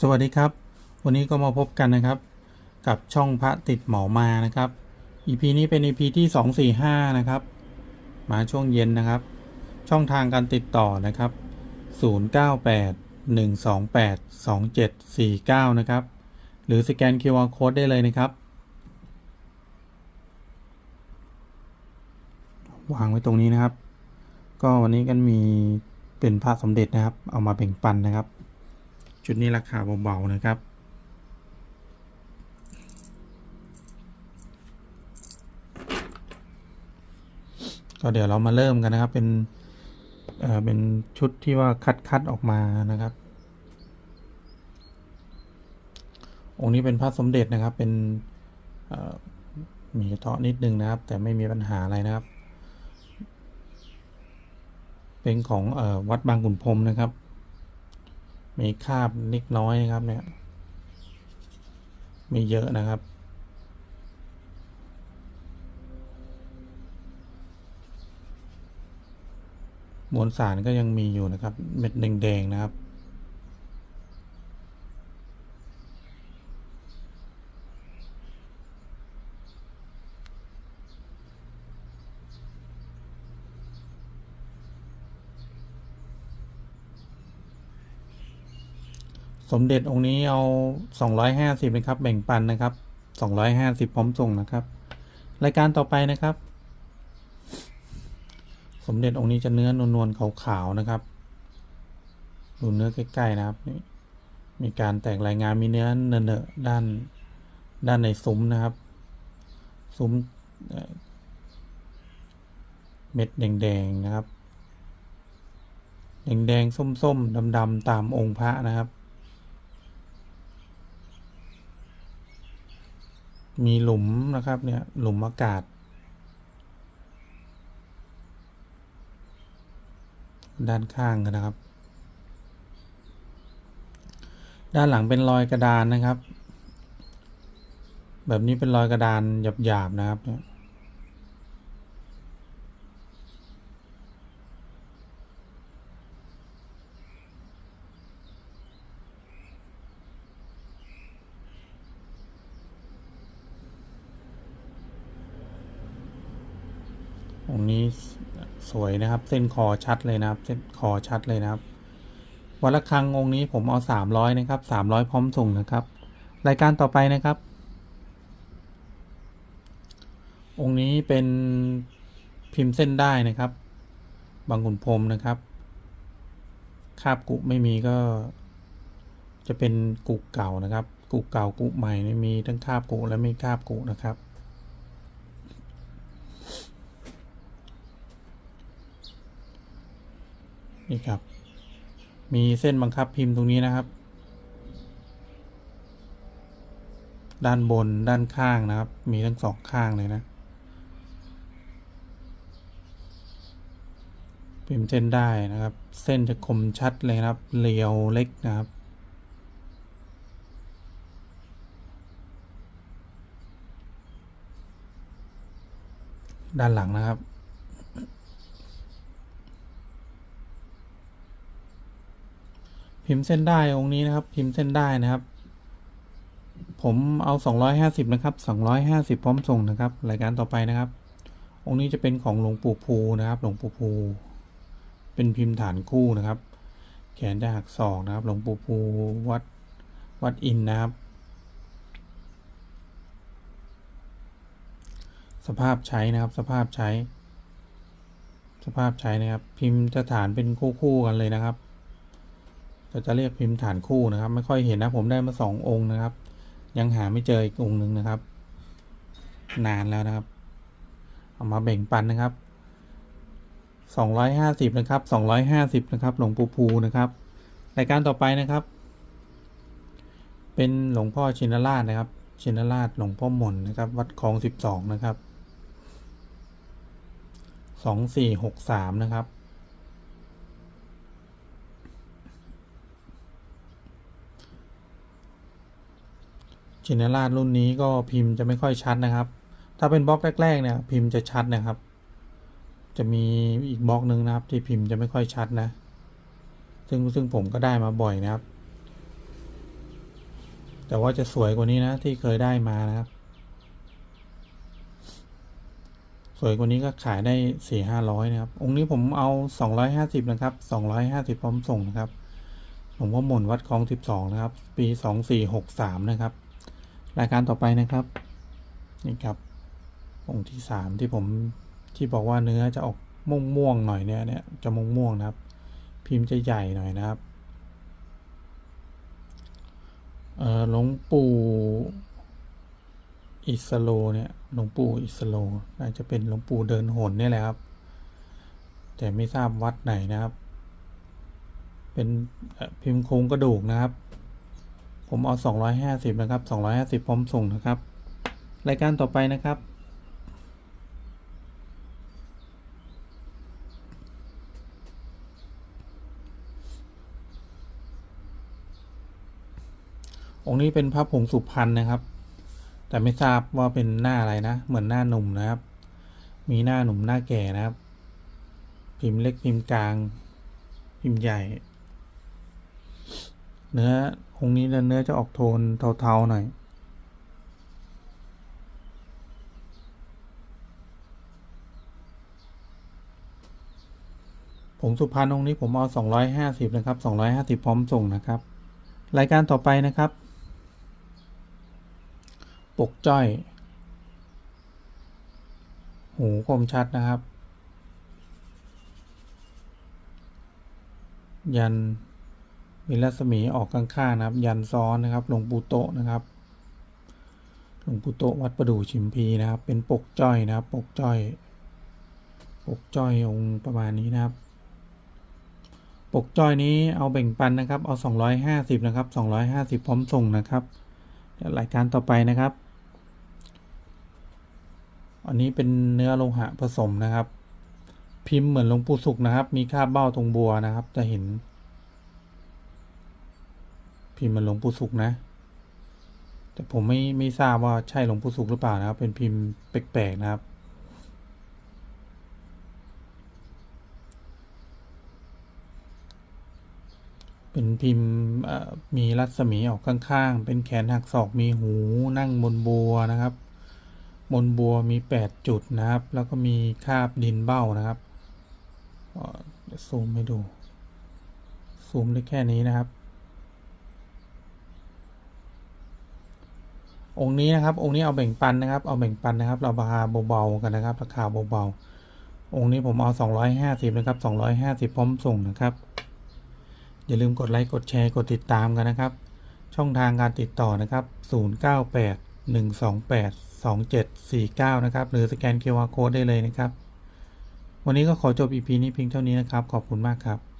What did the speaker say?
สวัสดีครับ วันนี้ก็มาพบกันนะครับ กับช่องพระติดหมอมานะครับ EP นี้เป็น EP ที่ 245 นะครับ มาช่วงเย็นนะครับ ช่องทางการติดต่อนะครับ 098 128 2749 นะครับ หรือสแกน QR Code ได้เลยนะครับ วางไว้ตรงนี้นะครับ ก็วันนี้กันมีเป็นพระสมเด็จนะครับ เอามาแบ่งปันนะครับ ชุดนี้ราคาเบาๆนะครับ ก็เดี๋ยวเรามาเริ่มกันนะครับ เป็นเอ่อเป็นชุดที่ว่าคัดคัดๆออกมานะครับ องค์นี้เป็นพระสมเด็จนะครับ เป็นมีเทาะนิดนึงนะครับ แต่ไม่มีปัญหาอะไรนะครับ เป็นของอวัดบางขุนพรมนะครับ มีคาบนิดน้อยนะครับเนี่ยไม่เยอะนะครับ มวลสารก็ยังมีอยู่นะครับ เม็ดแดงๆนะครับ สมเด็จองค์นี้เอาสองร้อยห้าสิบนะครับ แบ่งปันนะครับสองร้อยห้าสิบพร้อมส่งนะครับ รายการต่อไปนะครับ สมเด็จองค์นี้จะเนื้อนวลๆขาวๆนะครับ ดูเนื้อใกล้ๆนะครับนี่มีการแตกรายงานมีเนื้อเนอะๆด้านด้านในซุ้มนะครับ ซุ้มเอ่อเม็ดแดงๆนะครับ แดงๆส้มๆดำๆตามองค์พระนะครับ มีหลุมนะครับเนี่ยหลุมอากาศ ด้านข้างนนะครับ ด้านหลังเป็นรอยกระดานนะครับ แบบนี้เป็นรอยกระดานหยาบๆนะครับเนี่ย องค์นี้สวยนะครับ เส้นคอชัดเลยนะครับ เส้นคอชัดเลยนะครับ วัดระฆังองค์นี้ผมเอาสามร้อยนะครับสามร้อยพร้อมส่งนะครับ รายการต่อไปนะครับ องค์นี้เป็นพิมพ์เส้นได้นะครับ บางขุนพรมนะครับคาบกุไม่มีก็จะเป็นกุเก่านะครับ กุเก่ากุใหม่ไม่มีทั้งคาบกุและไม่คาบกุนะครับ นี่ครับ มีเส้นบังคับพิมพ์ตรงนี้นะครับ ด้านบนด้านข้างนะครับ มีทั้งสองข้างเลยนะ พิมพ์เส้นได้นะครับ เส้นจะคมชัดเลยนะครับ เรียวเล็กนะครับด้านหลังนะครับ พิมพ์เส้นได้องค์นี้นะครับ พิมพ์เส้นได้นะครับ ผมเอาสองร้อยห้าสิบนะครับสองร้อยห้าสิบพร้อมส่งนะครับ รายการต่อไปนะครับ องค์นี้จะเป็นของหลวงปู่ภูนะครับ หลวงปู่ภู เป็นพิมพ์ฐานคู่นะครับ แขนจะหักศอกนะครับ หลวงปู่ภูวัดวัดอินนะครับ สภาพใช้นะครับ สภาพใช้ สภาพใช้นะครับ พิมพ์จะฐานเป็นคู่ๆกันเลยนะครับ ก็จะเรียกพิมพ์ฐานคู่นะครับ ไม่ค่อยเห็นนะผมได้มาสององค์นะครับ ยังหาไม่เจออีกองค์หนึ่งนะครับ นานแล้วนะครับ เอามาแบ่งปันนะครับสองร้อยห้าสิบนะครับสองร้อยห้าสิบนะครับ หลวงปู่ภูนะครับรายการต่อไปนะครับ เป็นหลวงพ่อชินราชนะครับ ชินราชหลวงพ่อหม่นนะครับ วัดคลองสิบสองนะครับสองสี่หกสามนะครับ ชินราชรุ่นนี้ก็พิมพ์จะไม่ค่อยชัดนะครับ ถ้าเป็นบล็อกแรก ๆ เนี่ยพิมพ์จะชัดนะครับ จะมีอีกบล็อกหนึ่งนะครับ ที่พิมพ์จะไม่ค่อยชัดนะ ซึ่งซึ่งผมก็ได้มาบ่อยนะครับ แต่ว่าจะสวยกว่านี้นะที่เคยได้มานะครับ สวยกว่านี้ก็ขายได้สี่ห้าร้อยนะครับ องค์นี้ผมเอาสองร้อยห้าสิบนะครับสองร้อยห้าสิบพร้อมส่งนะครับหลวงพ่อหมุนวัดคลองสิบสองนะครับ ปีสองสี่หกสามนะครับ รายการต่อไปนะครับ นี่ครับองค์ที่สามที่ผมที่บอกว่าเนื้อจะออกม่วงม่วงๆหน่อยเนี่ยเนี่ยจะม่วงม่วงๆนะครับ พิมพ์จะใหญ่หน่อยนะครับเออหลวงปู่อิสโลเนี่ยหลวงปู่อิสโลน่าจะเป็นหลวงปู่เดินหนนี่แหละครับ แต่ไม่ทราบวัดไหนนะครับ เป็นพิมพ์โครงกระดูกนะครับ ผมเอาสองร้อยห้าสิบนะครับสองร้อยห้าสิบพร้อมส่งนะครับ รายการต่อไปนะครับ องค์นี้เป็นพระผงสุพรรณนะครับ แต่ไม่ทราบว่าเป็นหน้าอะไรนะ เหมือนหน้าหนุ่มนะครับ มีหน้าหนุ่มหน้าแก่นะครับ พิมพ์เล็กพิมพ์กลาง พิมพ์ใหญ่ เนื้อ องค์นี้เนื้อจะออกโทนเทาๆหน่อยผงสุพรรณองค์นี้ผมเอาสองร้อยห้าสิบนะครับสองร้อยห้าสิบพร้อมส่งนะครับ รายการต่อไปนะครับ ปกจ้อย หูคมชัดนะครับ ยัน มีรัศมีออกข้างๆนะครับ ยันซ้อนนะครับหลวงปู่โตนะครับหลวงปู่โตวัดประดู่ชิมพีนะครับ เป็นปกจ้อยนะครับ ปกจ้อย ปกจ้อยองค์ประมาณนี้นะครับ ปกจ้อยนี้เอาแบ่งปันนะครับ เอาสองร้อยห้าสิบนะครับสองร้อยห้าสิบพร้อมส่งนะครับเดี๋ยวรายการต่อไปนะครับ อันนี้เป็นเนื้อโลหะผสมนะครับ พิมพ์เหมือนหลวงปู่สุกนะครับ มีคราบเบ้าตรงบัวนะครับ จะเห็น พิมพ์มือนหลวงปู่สุกนะ แต่ผมไม่ไม่ทราบว่าใช่หลวงปู่สุกหรือเปล่านะครับ เป็นพิมพ์แปลกๆนะครับ เป็นพิมพ์มีรัศมีออกข้าง ๆ เป็นแขนหักศอกมีหูนั่งบนบัวนะครับ บนบัวมีแปดจุดนะครับ แล้วก็มีคาบดินเบ้านะครับซูมให้ดูซูมได้แค่นี้นะครับ องค์นี้นะครับ องค์นี้เอาแบ่งปันนะครับ เอาแบ่งปันนะครับ เราราคาเบาๆกันนะครับ ราคาเบาๆองค์นี้ผมเอาสองร้อยห้าสิบนะครับสองร้อยห้าสิบพร้อมส่งนะครับ อย่าลืมกดไลค์กดแชร์กดติดตามกันนะครับ ช่องทางการติดต่อนะครับ 098 128 2749 นะครับ หรือสแกน QR Code ได้เลยนะครับ วันนี้ก็ขอจบ EP นี้เพียงเท่านี้นะครับ ขอบคุณมากครับ